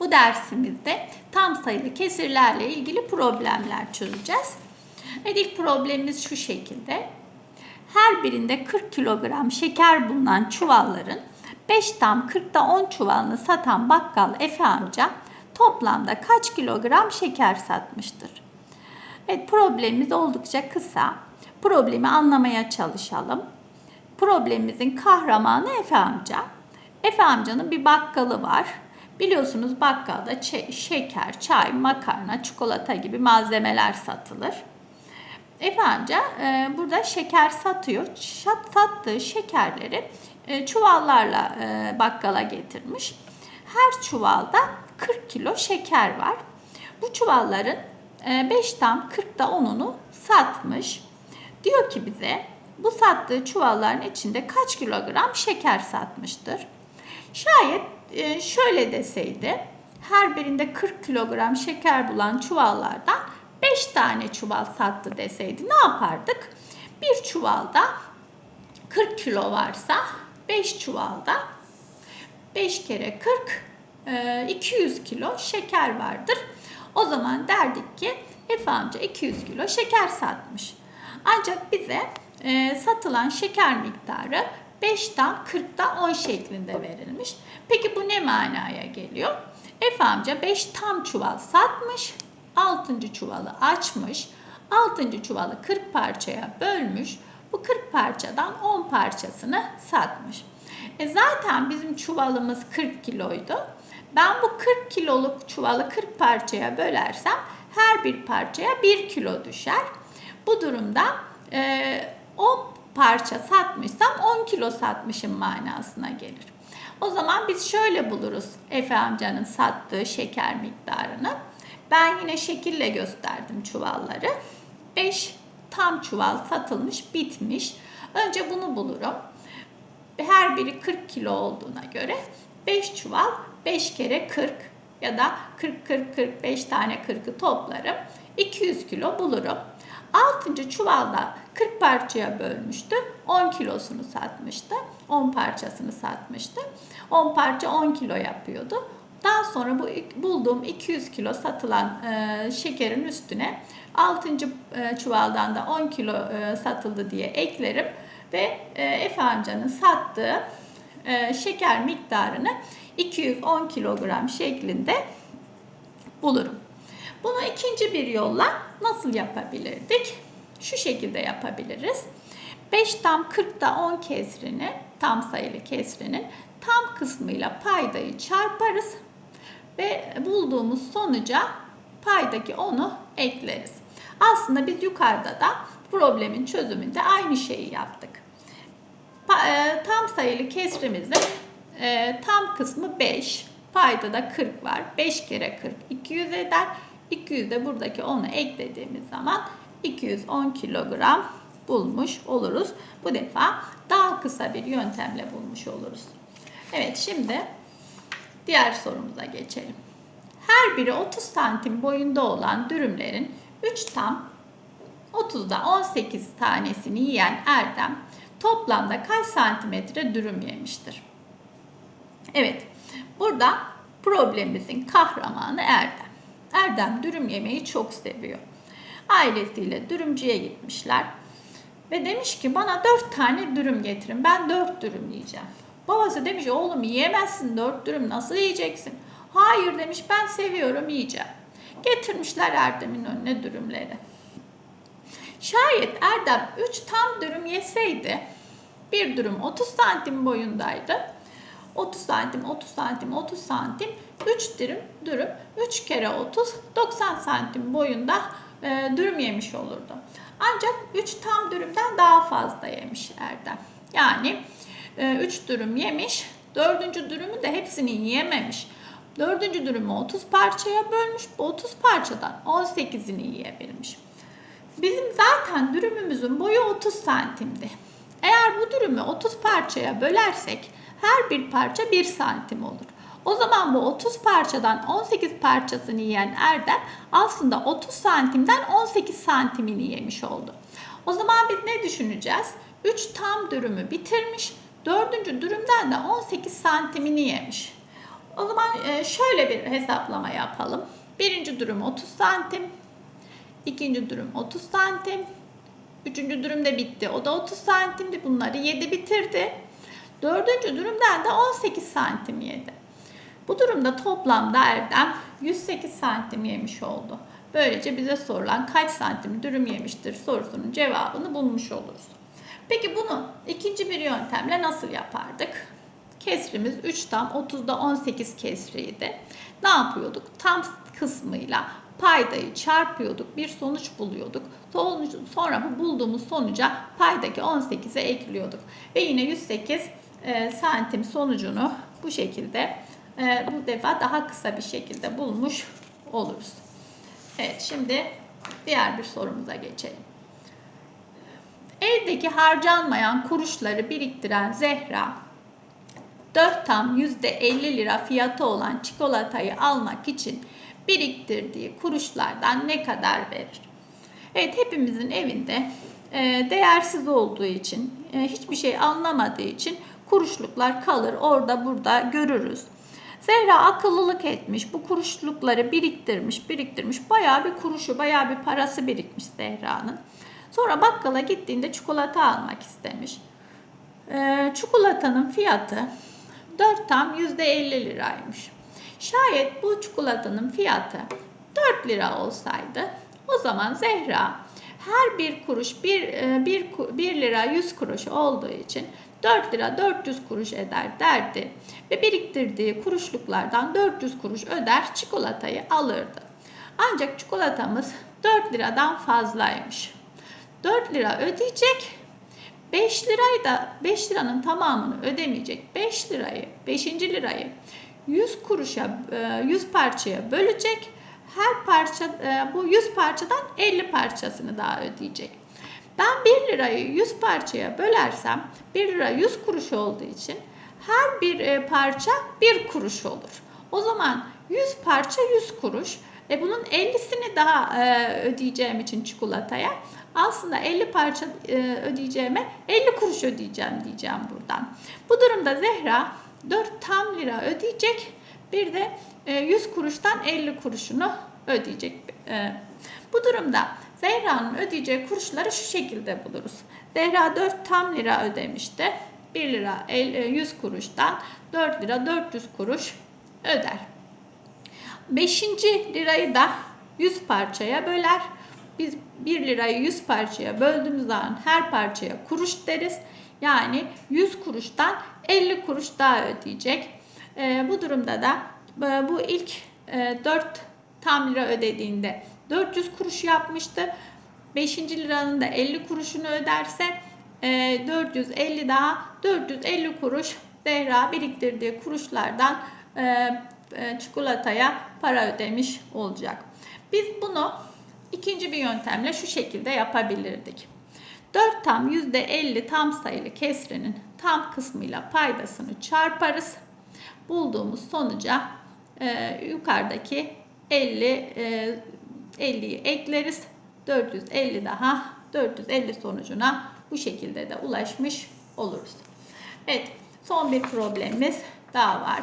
Bu dersimizde tam sayılı kesirlerle ilgili problemler çözeceğiz. Evet ilk problemimiz şu şekilde. Her birinde 40 kilogram şeker bulunan çuvalların 5 tam 40'ta 10 çuvalını satan bakkal Efe amca toplamda kaç kilogram şeker satmıştır? Evet problemimiz oldukça kısa. Problemi anlamaya çalışalım. Problemimizin kahramanı Efe amca. Efe amcanın bir bakkalı var. Biliyorsunuz bakkalda şeker, çay, makarna, çikolata gibi malzemeler satılır. Efe e, burada şeker satıyor. Şat, sattığı şekerleri e, çuvallarla e, bakkala getirmiş. Her çuvalda 40 kilo şeker var. Bu çuvalların 5 tam 40'da 10'unu satmış. Diyor ki bize bu sattığı çuvalların içinde kaç kilogram şeker satmıştır? Şayet e, şöyle deseydi her birinde 40 kilogram şeker bulan çuvallardan 5 tane çuval sattı deseydi ne yapardık? Bir çuvalda 40 kilo varsa 5 çuvalda 5 kere 40 e, 200 kilo şeker vardır. O zaman derdik ki Efe amca 200 kilo şeker satmış. Ancak bize e, satılan şeker miktarı 5 tam 40'ta 10 şeklinde verilmiş. Peki bu ne manaya geliyor? Efe amca 5 tam çuval satmış, 6. çuvalı açmış, 6. çuvalı 40 parçaya bölmüş, bu 40 parçadan 10 parçasını satmış. E zaten bizim çuvalımız 40 kiloydu. Ben bu 40 kiloluk çuvalı 40 parçaya bölersem her bir parçaya 1 kilo düşer. Bu durumda e, 10 parça satmışsam 10 kilo satmışım manasına gelir. O zaman biz şöyle buluruz Efe amcanın sattığı şeker miktarını. Ben yine şekille gösterdim çuvalları. 5 tam çuval satılmış, bitmiş. Önce bunu bulurum. Her biri 40 kilo olduğuna göre 5 çuval 5 kere 40 ya da 40 40 45 tane 40'ı toplarım. 200 kilo bulurum. 6. çuvalda 40 parçaya bölmüştü. 10 kilosunu satmıştı. 10 parçasını satmıştı. 10 parça 10 kilo yapıyordu. Daha sonra bu bulduğum 200 kilo satılan e, şekerin üstüne 6. E, çuvaldan da 10 kilo e, satıldı diye eklerim ve e, Efe amcanın sattığı e, şeker miktarını 210 kilogram şeklinde bulurum. Bunu ikinci bir yolla nasıl yapabilirdik? Şu şekilde yapabiliriz. 5 tam 40'ta 10 kesrini, tam sayılı kesrinin tam kısmıyla paydayı çarparız ve bulduğumuz sonuca paydaki 10'u ekleriz. Aslında biz yukarıda da problemin çözümünde aynı şeyi yaptık. e, Tam sayılı kesrimizin e, tam kısmı 5, payda da 40 var. 5 kere 40 200 eder. 200 de buradaki 10'u eklediğimiz zaman 210 kilogram bulmuş oluruz. Bu defa daha kısa bir yöntemle bulmuş oluruz. Evet şimdi diğer sorumuza geçelim. Her biri 30 santim boyunda olan dürümlerin 3 tam 30'da 18 tanesini yiyen Erdem toplamda kaç santimetre dürüm yemiştir? Evet burada problemimizin kahramanı Erdem. Erdem dürüm yemeyi çok seviyor. Ailesiyle dürümcüye gitmişler. Ve demiş ki bana dört tane dürüm getirin. Ben dört dürüm yiyeceğim. Babası demiş oğlum yiyemezsin dört dürüm nasıl yiyeceksin? Hayır demiş ben seviyorum yiyeceğim. Getirmişler Erdem'in önüne dürümleri. Şayet Erdem 3 tam dürüm yeseydi bir dürüm 30 santim boyundaydı. 30 santim, 30 santim, 30 santim 3 dürüm, dürüm 3 kere 30 90 santim boyunda e, dürüm yemiş olurdu. Ancak 3 tam dürümden daha fazla yemiş Erdem. Yani 3 e, dürüm yemiş, 4. dürümü de hepsini yiyememiş. 4. dürümü 30 parçaya bölmüş, bu 30 parçadan 18'ini yiyebilmiş. Bizim zaten dürümümüzün boyu 30 santimdi. Eğer bu dürümü 30 parçaya bölersek her bir parça 1 santim olur. O zaman bu 30 parçadan 18 parçasını yiyen Erdem aslında 30 santimden 18 santimini yemiş oldu. O zaman biz ne düşüneceğiz? 3 tam dürümü bitirmiş, 4. dürümden de 18 santimini yemiş. O zaman e, şöyle bir hesaplama yapalım. Birinci durum 30 santim. ikinci durum 30 santim. Üçüncü durum da bitti. O da 30 santimdi. Bunları 7 bitirdi. Dördüncü durumdan da 18 santim yedi. Bu durumda toplamda Erdem 108 santim yemiş oldu. Böylece bize sorulan kaç santim dürüm yemiştir sorusunun cevabını bulmuş oluruz. Peki bunu ikinci bir yöntemle nasıl yapardık? Kesrimiz 3 tam 30'da 18 kesriydi. Ne yapıyorduk? Tam kısmıyla paydayı çarpıyorduk, bir sonuç buluyorduk. Sonra bu bulduğumuz sonuca paydaki 18'e ekliyorduk. Ve yine 108 e, santim sonucunu bu şekilde e, bu defa daha kısa bir şekilde bulmuş oluruz. Evet şimdi diğer bir sorumuza geçelim. Evdeki harcanmayan kuruşları biriktiren Zehra 4 tam %50 lira fiyatı olan çikolatayı almak için biriktirdiği kuruşlardan ne kadar verir? Evet hepimizin evinde e, değersiz olduğu için, e, hiçbir şey anlamadığı için kuruşluklar kalır. Orada burada görürüz. Zehra akıllılık etmiş. Bu kuruşlukları biriktirmiş, biriktirmiş. Bayağı bir kuruşu, bayağı bir parası birikmiş Zehra'nın. Sonra bakkala gittiğinde çikolata almak istemiş. Ee, çikolatanın fiyatı 4 tam %50 liraymış. Şayet bu çikolatanın fiyatı 4 lira olsaydı o zaman Zehra her bir kuruş 1 bir, bir, bir lira 100 kuruş olduğu için 4 lira 400 kuruş eder derdi ve biriktirdiği kuruşluklardan 400 kuruş öder çikolatayı alırdı. Ancak çikolatamız 4 liradan fazlaymış. 4 lira ödeyecek. 5 lirayı da 5 liranın tamamını ödemeyecek. 5 lirayı, 5. lirayı 100 kuruşa 100 parçaya bölecek. Her parça bu 100 parçadan 50 parçasını daha ödeyecek. Ben 1 lirayı 100 parçaya bölersem 1 lira 100 kuruş olduğu için her bir parça 1 kuruş olur. O zaman 100 parça 100 kuruş. E bunun 50'sini daha ödeyeceğim için çikolataya aslında 50 parça ödeyeceğime 50 kuruş ödeyeceğim diyeceğim buradan. Bu durumda Zehra 4 tam lira ödeyecek. Bir de 100 kuruştan 50 kuruşunu ödeyecek. Bu durumda Zehra'nın ödeyeceği kuruşları şu şekilde buluruz. Zehra 4 tam lira ödemişti. 1 lira 100 kuruştan 4 lira 400 kuruş öder. 5. lirayı da 100 parçaya böler. Biz 1 lirayı 100 parçaya böldüğümüz zaman her parçaya kuruş deriz. Yani 100 kuruştan 50 kuruş daha ödeyecek. E, bu durumda da e, bu ilk e, 4 tam lira ödediğinde 400 kuruş yapmıştı. 5. liranın da 50 kuruşunu öderse e, 450 daha 450 kuruş Zehra biriktirdiği kuruşlardan e, e, çikolataya para ödemiş olacak. Biz bunu ikinci bir yöntemle şu şekilde yapabilirdik. 4 tam %50 tam sayılı kesrenin tam kısmıyla paydasını çarparız. Bulduğumuz sonuca e, yukarıdaki 50 e, 50'yi ekleriz. 450 daha 450 sonucuna bu şekilde de ulaşmış oluruz. Evet son bir problemimiz daha var.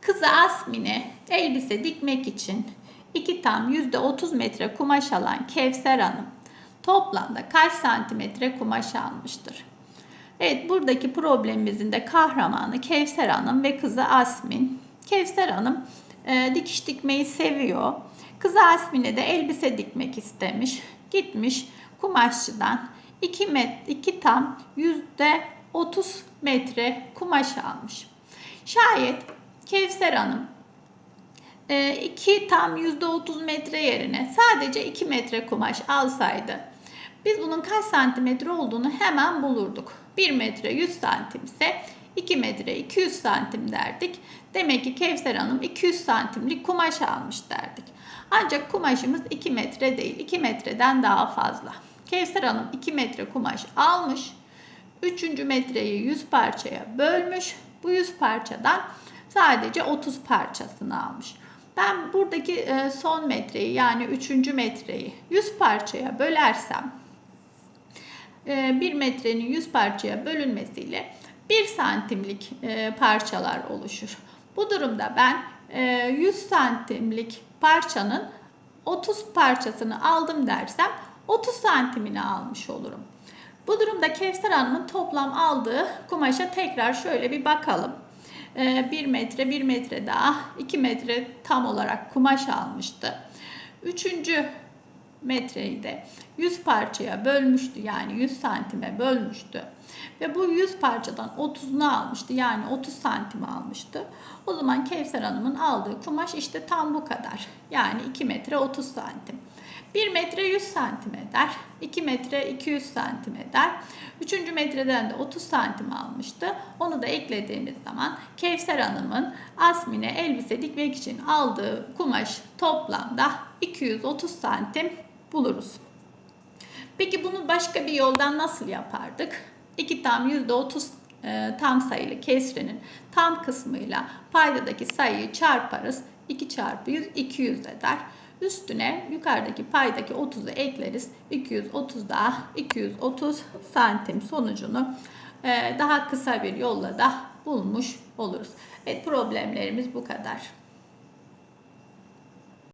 Kızı Asmin'e elbise dikmek için 2 tam %30 metre kumaş alan Kevser Hanım toplamda kaç santimetre kumaş almıştır? Evet buradaki problemimizin de kahramanı Kevser Hanım ve kızı Asmin. Kevser Hanım e, dikiş dikmeyi seviyor. Kızı Asmin'e de elbise dikmek istemiş. Gitmiş kumaşçıdan 2, met, 2 tam yüzde 30 metre kumaş almış. Şayet Kevser Hanım 2 e, tam yüzde 30 metre yerine sadece 2 metre kumaş alsaydı biz bunun kaç santimetre olduğunu hemen bulurduk. 1 metre 100 santim ise 2 metre 200 santim derdik. Demek ki Kevser Hanım 200 santimlik kumaş almış derdik. Ancak kumaşımız 2 metre değil, 2 metreden daha fazla. Kevser Hanım 2 metre kumaş almış. 3. metreyi 100 parçaya bölmüş. Bu 100 parçadan sadece 30 parçasını almış. Ben buradaki e, son metreyi yani 3. metreyi 100 parçaya bölersem 1 e, metrenin 100 parçaya bölünmesiyle 1 santimlik e, parçalar oluşur. Bu durumda ben e, 100 santimlik parçanın 30 parçasını aldım dersem 30 santimini almış olurum. Bu durumda Kevser Hanım'ın toplam aldığı kumaşa tekrar şöyle bir bakalım. 1 metre, 1 metre daha, 2 metre tam olarak kumaş almıştı. Üçüncü metreyi de 100 parçaya bölmüştü yani 100 santime bölmüştü. Ve bu 100 parçadan 30'unu almıştı yani 30 santim almıştı. O zaman Kevser Hanım'ın aldığı kumaş işte tam bu kadar. Yani 2 metre 30 santim. 1 metre 100 santim eder. 2 metre 200 santim eder. 3. metreden de 30 santim almıştı. Onu da eklediğimiz zaman Kevser Hanım'ın Asmine elbise dikmek için aldığı kumaş toplamda 230 santim buluruz. Peki bunu başka bir yoldan nasıl yapardık? 2 tam %30 e, tam sayılı kesrenin tam kısmıyla paydadaki sayıyı çarparız. 2 çarpı 100 200 eder. Üstüne yukarıdaki paydaki 30'u ekleriz. 230 daha 230 santim sonucunu e, daha kısa bir yolla da bulmuş oluruz. Evet problemlerimiz bu kadar.